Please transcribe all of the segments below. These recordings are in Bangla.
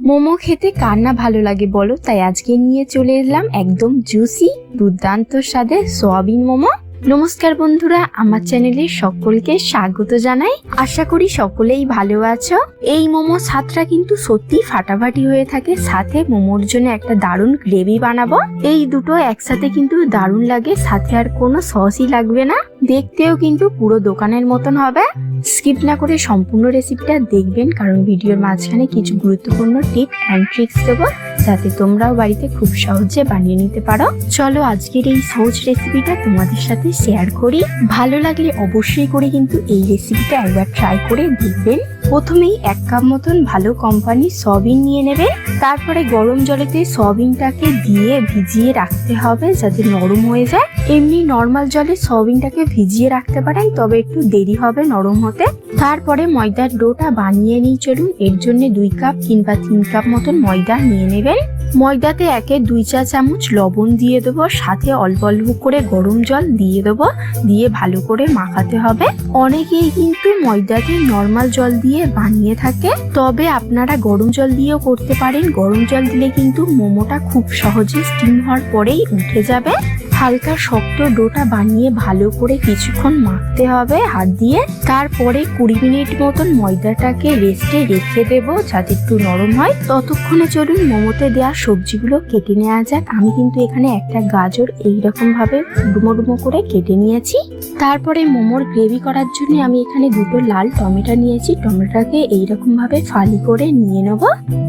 মোমো খেতে কার না ভালো লাগে বলো? তাই আজকে নিয়ে চলে এলাম একদম জুসি দুর্দান্ত স্বাদে সোয়াবিন মোমো। নমস্কার বন্ধুরা, আমার চ্যানেলে সকলকে স্বাগত জানাই। আশা করি সকলেই ভালো আছো। এই মোমো স্বাদটা কিন্তু সত্যি ফাটাফাটি হয়ে থাকে, সাথে মোমোর জন্য একটা দারুণ গ্রেভি বানাবো। এই দুটো একসাথে কিন্তু দারুণ লাগে, সাথে আর কোনো সসই লাগবে না। দেখতেও কিন্তু পুরো দোকানের মতন হবে। স্কিপ না করে সম্পূর্ণ রেসিপিটা দেখবেন, কারণ ভিডিওর মাঝখানে কিছু গুরুত্বপূর্ণ টিপ অ্যান্ড ট্রিক্স দেবো, যাতে তোমরাও বাড়িতে খুব সহজে বানিয়ে নিতে পারো। চলো আজকের এই সহজ রেসিপিটা তোমাদের সাথে শেয়ার করি। ভালো লাগলে অবশ্যই করে কিন্তু এই রেসিপিটা একবার ট্রাই করে দেখবেন। প্রথমেই এক কাপ মতন ভালো কোম্পানির সয়াবিন নিয়ে নেবে। তারপরে গরম জলেতে সয়াবিনটাকে দিয়ে ভিজিয়ে রাখতে হবে যাতে নরম হয়ে যায়। এমনি নর্মাল জলে সয়াবিনটাকে ভিজিয়ে রাখতে পারেন, তবে একটু দেরি হবে নরম হতে। তারপরে ময়দার ডোটা বানিয়ে নিই চলুন। এর জন্য দুই কাপ কিংবা তিন কাপ মতন ময়দা নিয়ে নেবেন। ময়দাতে একে দুই চা চামচ লবণ দিয়ে দেবো, সাথে অল্প অল্প করে গরম জল দিয়ে দেবো, দিয়ে ভালো করে মাখাতে হবে। অনেকেই কিন্তু ময়দাতে নর্মাল জল দিয়ে বানিয়ে থাকে, তবে আপনারা গরম জল দিয়েও করতে পারেন। গরম জল দিলে কিন্তু মোমোটা খুব সহজে স্টিম হওয়ার পরেই উঠে যাবে। হালকা শক্ত ডোটা বানিয়ে ভালো করে কিছুক্ষণ মাখতে হবে হাত দিয়ে। তারপরে কুড়ি মিনিট মতন ময়দাটাকে রেস্টে রেখে দেবো যাতে একটু নরম হয়। ততক্ষণে চলুন মোমোতে দেওয়া সবজিগুলো কেটে নেওয়া যাক। আমি কিন্তু এখানে একটা গাজর এইরকম ভাবে ডুমো ডুমো করে কেটে নিয়েছি। তারপরে মোমোর গ্রেভি করার জন্য আমি এখানে দুটো লাল টমেটো নিয়েছি। টমেটোটাকে এইরকম ভাবে ফালি করে নিয়ে নেব।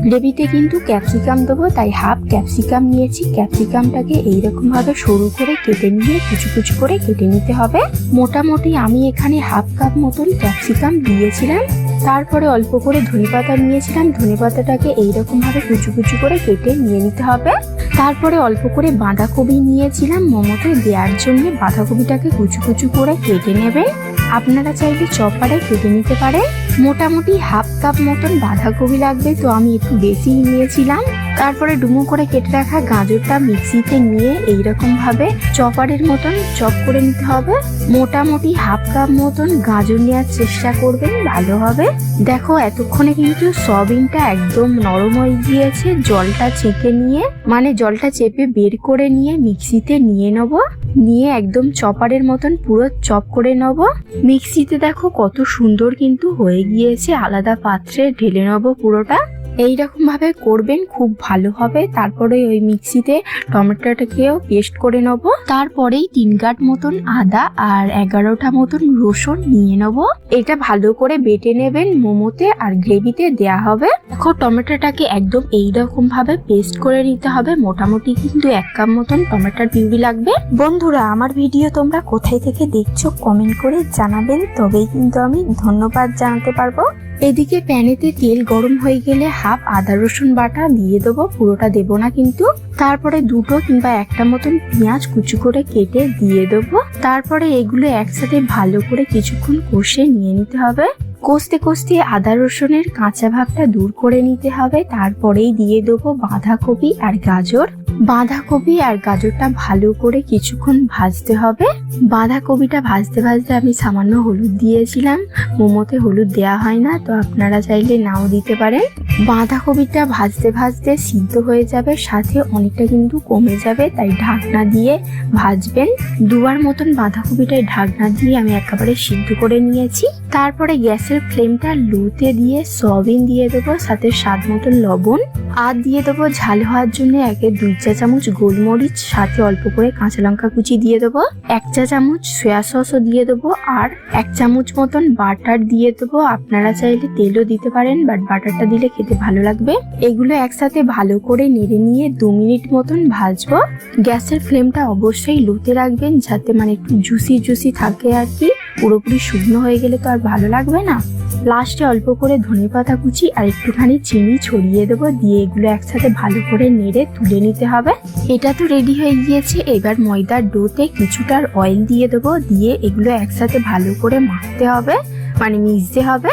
গ্রেভিতে কিন্তু ক্যাপসিকাম দেবো, তাই হাফ ক্যাপসিকাম নিয়েছি। ক্যাপসিকামটাকে এইরকম ভাবে সরু করে কেটে নিয়ে, কুচু কুচু করে কেটে নিতে হবে। মোটামুটি আমি এখানে হাফ কাপ মতন ক্যাপসিকাম দিয়েছিলাম। তারপরে অল্প করে ধনেপাতা নিয়েছিলাম। ধনেপাতাটাকে এইরকম ভাবে কুচু কুচু করে কেটে নিয়ে নিতে হবে। তারপরে অল্প করে বাঁধাকপি নিয়েছিলাম। মোমোতে দেওয়ার জন্য বাঁধাকপিটাকে কুচু কুচু করে কেটে নেবেন। আপনারা চাইলে চপারে কেটে নিতে পারেন। মোটামুটি হাফ কাপ মতন বাঁধাকপি লাগবে, তো আমি একটু বেশি নিয়েছিলাম। তারপরে ডুমো করে কেটে রাখা গাজরটা মিক্সিতে নিয়ে এইরকম ভাবে চপারের মতন চপ করে নিতে হবে। মোটামুটি হাফ কাপ মতন গাজর নেওয়ার চেষ্টা করবেন, ভালো হবে। দেখো, এতক্ষণে কিন্তু সয়াবিনটা একদম নরম হয়ে গিয়েছে। জলটা ছেঁকে নিয়ে মানে জলটা চেপে বের করে নিয়ে মিক্সিতে নিয়ে নেব। নিয়ে একদম চপারের মতন পুরো চপ করে নেব। মিক্সিতে দেখো কত সুন্দর কিন্তু হয়ে গিয়েছে। আলাদা পাত্রে ঢেলে নেব পুরোটা। এইরকম ভাবে করবেন, খুব ভালো হবে। তারপরে ওই মিক্সিতে টমেটোটাকেও পেস্ট করে নেব। তারপরেই তিন গাঁট মতন আদা আর এগারোটা মতন রসুন নিয়ে নেব। এটা ভালো করে বেটে নেবেন মোমোতে আর গ্রেভিতে দেয়া হবে। দেখো, টমেটোটাকে একদম এইরকম ভাবে পেস্ট করে নিতে হবে। মোটামুটি কিন্তু এক কাপ মতন টমেটোর পিউরি লাগবে। বন্ধুরা, আমার ভিডিও তোমরা কোথায় থেকে দেখছ কমেন্ট করে জানাবেন। তবেই কিন্তু আমি ধন্যবাদ জানাতে পারব। এদিকে প্যানেতে তেল গরম হয়ে গেলে হাফ আদা রসুন বাটা দিয়ে দেবো, পুরোটা দেবো না কিন্তু। তারপরে দুটো কিংবা একটা মতন পেঁয়াজ কুচু করে কেটে দিয়ে দেবো। তারপরে এগুলো একসাথে ভালো করে কিছুক্ষণ কষে নিয়ে নিতে হবে। কষতে কষতে আদা রসুনের কাঁচা ভাবটা দূর করে নিতে হবে। তারপরেই দিয়ে দেবো বাঁধাকপি আর গাজর। বাঁধাকপি আর গাজরটা ভালো করে কিছুক্ষণ ভাজতে হবে। বাঁধাকপিটা ভাজতে ভাজতে আমি সামান্য হলুদ দিয়েছিলাম। মোমোতে হলুদ দেওয়া হয় না, তো আপনারা চাইলে নাও দিতে পারেন। বাঁধাকপিটা ভাজতে ভাজতে সিদ্ধ হয়ে যাবে, সাথে অনেকটা কিন্তু কমে যাবে, তাই ঢাকনা দিয়ে ভাজবেন। দুবার মতন বাঁধাকপিটায় ঢাকনা দিয়ে আমি একেবারে সিদ্ধ করে নিয়েছি। তারপরে গ্যাসের ফ্লেমটা লুতে দিয়ে সয়াবিন দিয়ে দেবো, সাথে স্বাদ মতন লবণ। আর দিয়ে দেবো ঝাল হওয়ার জন্য একে দুই চা চামচ গোলমরিচ, সাথে অল্প করে কাঁচা লঙ্কা কুচি দিয়ে দেবো। এক চা চামচ সয়া সসও দিয়ে দেবো, আর এক চামচ মতন বাটার দিয়ে দেবো। আপনারা চাইলে তেলও দিতে পারেন, বাট বাটারটা দিলে খেতে ভালো লাগবে? এগুলো একসাথে ভালো করে নেড়ে নিয়ে দু মিনিট মতন ভাজবো। গ্যাসের ফ্লেমটা অবশ্যই লোতে রাখবেন যাতে মানে একটু জুসি জুসি থাকে আর কি। পুরোপুরি শুকনো হয়ে গেলে তো আর ভালো লাগবে না। লাস্টে অল্প করে ধনেপাতা কুচি আর একটুখানি চিনি ছড়িয়ে দেবো। দিয়ে এগুলো একসাথে ভালো করে নেড়ে তুলে নিতে হবে। এটা তো রেডি হয়ে গিয়েছে। এবার ময়দার ডোতে কিছুটার অয়েল দিয়ে দেবো। দিয়ে এগুলো একসাথে ভালো করে মাখতে হবে। মানে মিশতে হবে।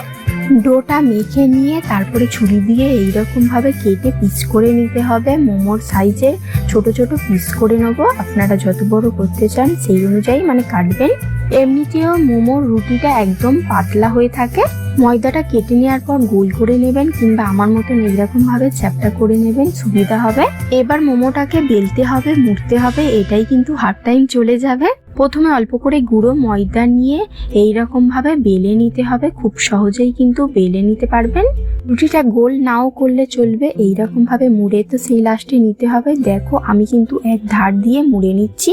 ডোটা মেখে নিয়ে তারপরে ছুরি দিয়ে এইরকম ভাবে কেটে পিস করে নিতে হবে মোমোর সাইজে ছোট ছোট পিস করে নেব। আপনারা যত বড় করতে চান সেই অনুযায়ী মানে কাটবেন। এমনিতেও মোমোর রুটিটা একদম পাতলা হয়ে থাকে। ময়দাটা কেটে নেওয়ার পর গোল করে নেবেন কিংবা আমার মতন এইরকম ভাবে চ্যাপটা করে নেবেন, সুবিধা হবে। এবার মোমোটাকে বেলতে হবে, মুড়তে হবে। এটাই কিন্তু হাফ টাইম চলে যাবে। প্রথমে অল্প করে গুঁড়ো ময়দা নিয়ে এই ভাবে বেলে নিতে হবে। খুব সহজেই কিন্তু বেলে নিতে পারবেন। রুটিটা গোল নাও করলে চলবে। এই ভাবে মুড়ে তো সেই লাস্টে নিতে হবে। দেখো, আমি কিন্তু এক ধার দিয়ে মুড়ে নিচ্ছি।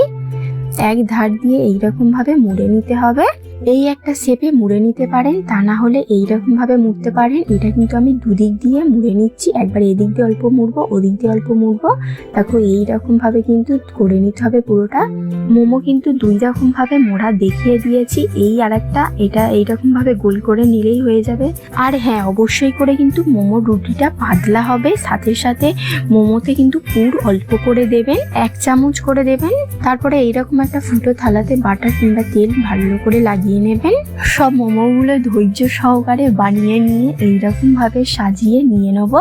এক ধার দিয়ে এইরকমভাবে মুড়ে নিতে হবে। এই একটা শেপে মুড়ে নিতে পারেন, তা না হলে এইরকম ভাবে মুড়তে পারেন। এটা কিন্তু আমি দুদিক দিয়ে মুড়ে নিচ্ছি। একবার এদিক দিয়ে অল্প মুড়বো, ওদিক দিয়ে অল্প মুড়বো। দেখো এইরকম ভাবে কিন্তু করে নিতে হবে পুরোটা। মোমো কিন্তু দুই রকম ভাবে মোড়া দেখিয়ে দিয়েছি। এই আর একটা এটা এইরকম ভাবে গোল করে নিলেই হয়ে যাবে। আর হ্যাঁ অবশ্যই করে কিন্তু মোমোর রুটিটা পাতলা হবে। সাথে সাথে মোমোতে কিন্তু পুর অল্প করে দেবেন, এক চামচ করে দেবেন। তারপরে এইরকম একটা ফুটো থালাতে বাটার কিংবা তেল ভালো করে লাগিয়ে নেবেন। সব মোমোগুলো ধৈর্য সহকারে বানিয়ে নিয়ে এইরকম ভাবে সাজিয়ে নিয়ে নেব।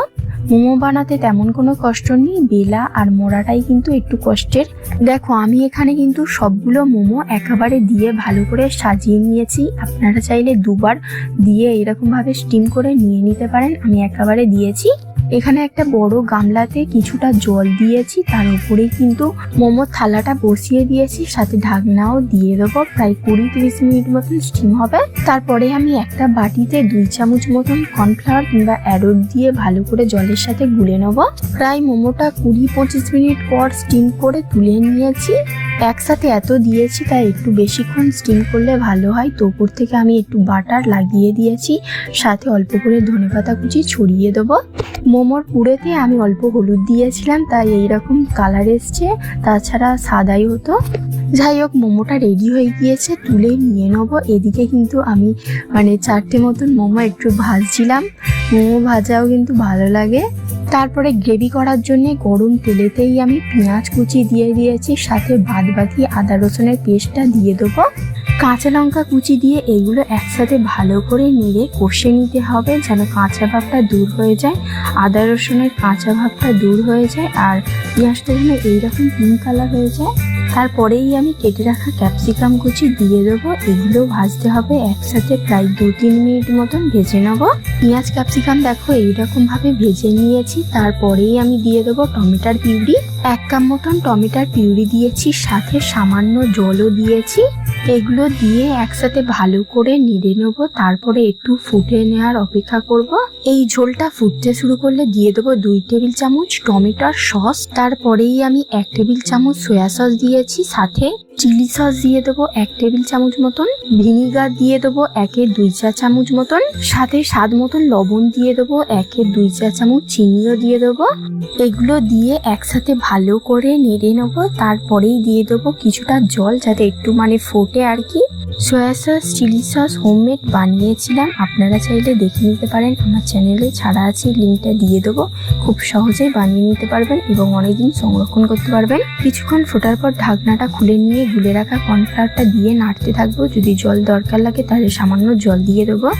মোমো বানাতে তেমন কোনো কষ্ট নেই, বেলা আর মোড়াটাই কিন্তু একটু কষ্টের। দেখো, আমি এখানে কিন্তু সবগুলো মোমো একেবারে দিয়ে ভালো করে সাজিয়ে নিয়েছি। আপনারা চাইলে দুবার দিয়ে এরকম ভাবে স্টিম করে নিয়ে নিতে পারেন। আমি একেবারে দিয়েছি। এখানে একটা বড় গামলাতে কিছুটা জল দিয়েছি। তার উপরেই কিন্তু মোমোর থালাটা বসিয়ে দিয়েছি। সাথে ঢাকনাও দিয়ে দেবো। প্রায় কুড়ি তিরিশ মিনিট মতন স্টিম হবে। তারপরে আমি একটা বাটিতে দুই চামচ মতন কর্নফ্লাওয়ার কিংবা অ্যারোট দিয়ে ভালো করে জলের সাথে গুলে নেব। প্রায় মোমোটা কুড়ি পঁচিশ মিনিট পর স্টিম করে তুলে নিয়েছি। একসাথে এত দিয়েছি, তাই একটু বেশিক্ষণ স্টিম করলে ভালো হয়। তো উপর থেকে আমি একটু বাটার লাগিয়ে দিয়েছি, সাথে অল্প করে ধনেপাতা কুচি ছড়িয়ে দেবো। মোমোর পুরেতে আমি অল্প হলুদ দিয়েছিলাম, তাই এইরকম কালার এসছে, তাছাড়া সাদাই হতো। যাই হোক, মোমোটা রেডি হয়ে গিয়েছে, তুলে নিয়ে নেব। এদিকে কিন্তু আমি মানে চারটে মতন মোমো একটু ভাজছিলাম। মোমো ভাজাও কিন্তু ভালো লাগে। তারপরে গ্রেভি করার জন্য গরম তেলেতেই আমি পেঁয়াজ কুচি দিয়ে দিয়েছি, সাথে বাদ বাকি আদা রসুনের পেস্টটা দিয়ে দেবো। কাঁচা লঙ্কা কুচি দিয়ে এগুলো একসাথে ভালো করে নেড়ে কষে নিতে হবে যেন কাঁচা ভাবটা দূর হয়ে যায়, আদা রসুনের কাঁচা ভাবটা দূর হয়ে যায় আর পেঁয়াজটা যেন এইরকম পিঙ্ক কালার হয়ে যায়। তারপরেই আমি কেটে রাখা ক্যাপসিকাম কুচি দিয়ে দেবো। এগুলো ভাজতে হবে একসাথে প্রায় দু তিন মিনিট মতন ভেজে নেব। পেঁয়াজ, ক্যাপসিকাম দেখো এইরকম ভাবে ভেজে নিয়েছি। তারপরেই আমি দিয়ে দেবো টমেটার পিউরি। এক কাপ মতন টমেটার পিউরি দিয়েছি, সাথে সামান্য জলও দিয়েছি। এগুলো দিয়ে একসাথে ভালো করে নেড়ে নেব, তারপরে একটু ফুটে নেওয়ার অপেক্ষা করব। এই ঝোলটা ফুটতে শুরু করলে দিয়ে দেবো দুই টেবিল চামচ টমেটোর সস, তারপরেই আমি এক টেবিল চামচ সয়া সস দিয়েছি সাথে চিলি সস দিয়ে দেবো এক টেবিল চামচ মতন, ভিনিগার দিয়ে দেবো একে দুই চা চামচ মতন, সাথে স্বাদ মতন লবণ দিয়ে দেবো একে দুই চা চামচ চিনিও দিয়ে দেবো। এগুলো দিয়ে একসাথে ভালো করে নেড়ে নেব, তারপরেই দিয়ে দেবো কিছুটা জল যাতে একটু মানে ফোটে আর কি। Soya sauce chilli sauce homemade বানিয়েছিলাম। আপনারা চাইলে দেখে নিতে পারেন। আমার চ্যানেলে ছাড়া আছে লিঙ্কটা দিয়ে দেবো। খুব সহজেই বানিয়ে নিতে পারবেন এবং অনেকদিন সংরক্ষণ করতে পারবেন। কিছুক্ষণ ফোটার পর ঢাকনাটা খুলে নিয়ে গুলে রাখা কর্নফ্লাওয়ারটা দিয়ে নাড়তে থাকব। যদি জল দরকার লাগে তাহলে সামান্য জল দিয়ে দেবো।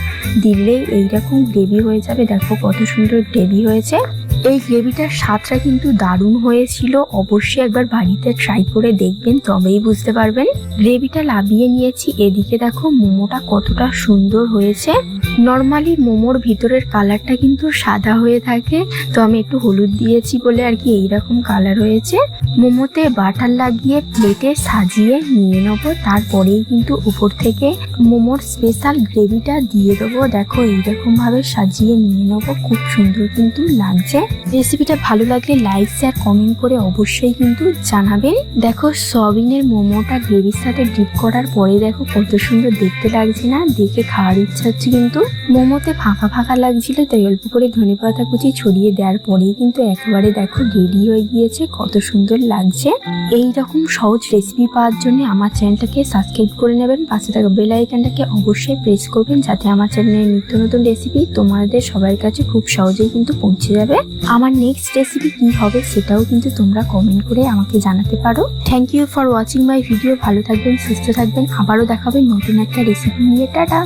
দিলেই এইরকম গ্রেভি হয়ে যাবে। দেখো কত সুন্দর গ্রেভি হয়েছে। এই গ্রেভিটার স্বাদটা কিন্তু দারুণ হয়েছিল। অবশ্যই একবার বাড়িতে ট্রাই করে দেখবেন, তবেই বুঝতে পারবেন। গ্রেভিটা লাভিয়ে নিয়েছি। এদিকে দেখো মোমোটা কতটা সুন্দর হয়েছে। নর্মালি মোমোর ভিতরের কালারটা কিন্তু সাদা হয়ে থাকে, তো আমি একটু হলুদ দিয়েছি বলে আর কি এইরকম কালার হয়েছে। মোমোতে বাটার লাগিয়ে প্লেটে সাজিয়ে নিয়ে নেব, তারপরেই কিন্তু উপর থেকে মোমোর স্পেশাল গ্রেভিটা দিয়ে দেবো। দেখো এইরকম ভাবে সাজিয়ে নিয়ে নেব, খুব সুন্দর কিন্তু লাগছে। রেসিপিটা ভালো লাগলে লাইক শেয়ার কমেন্ট করে অবশ্যই কিন্তু জানাবেন। দেখো, সয়াবিনের মোমোটা গ্রেভির সাথে ডিপ করার পরে দেখো কত সুন্দর দেখতে লাগছে না, দেখে খাওয়ার ইচ্ছা হচ্ছে কিন্তু মোমোতে ফাঁকা ফাঁকা লাগছিল, তাই অল্প করে ধনে পাতা কুচি ছড়িয়ে দেওয়ার পরেই কিন্তু একেবারে দেখো রেডি হয়ে গিয়েছে, কত সুন্দর লাগছে। এই রকম সহজ রেসিপি পাওয়ার জন্য আমার চ্যানেলটাকে সাবস্ক্রাইব করে নেবেন, পাশে থাকা বেল আইকনটাকে অবশ্যই প্রেস করবেন, যাতে আমার চ্যানেলের নিত্য নতুন রেসিপি তোমাদের সবার কাছে খুব সহজেই কিন্তু পৌঁছে যাবে। আমার নেক্সট রেসিপি কি হবে সেটাও কিন্তু তোমরা কমেন্ট করে আমাকে জানাতে পারো। Thank you for watching my video ভালো থাকবেন, সুস্থ থাকবেন, আবারও দেখাবেন নতুন একটা রেসিপি নিয়ে, টাটা!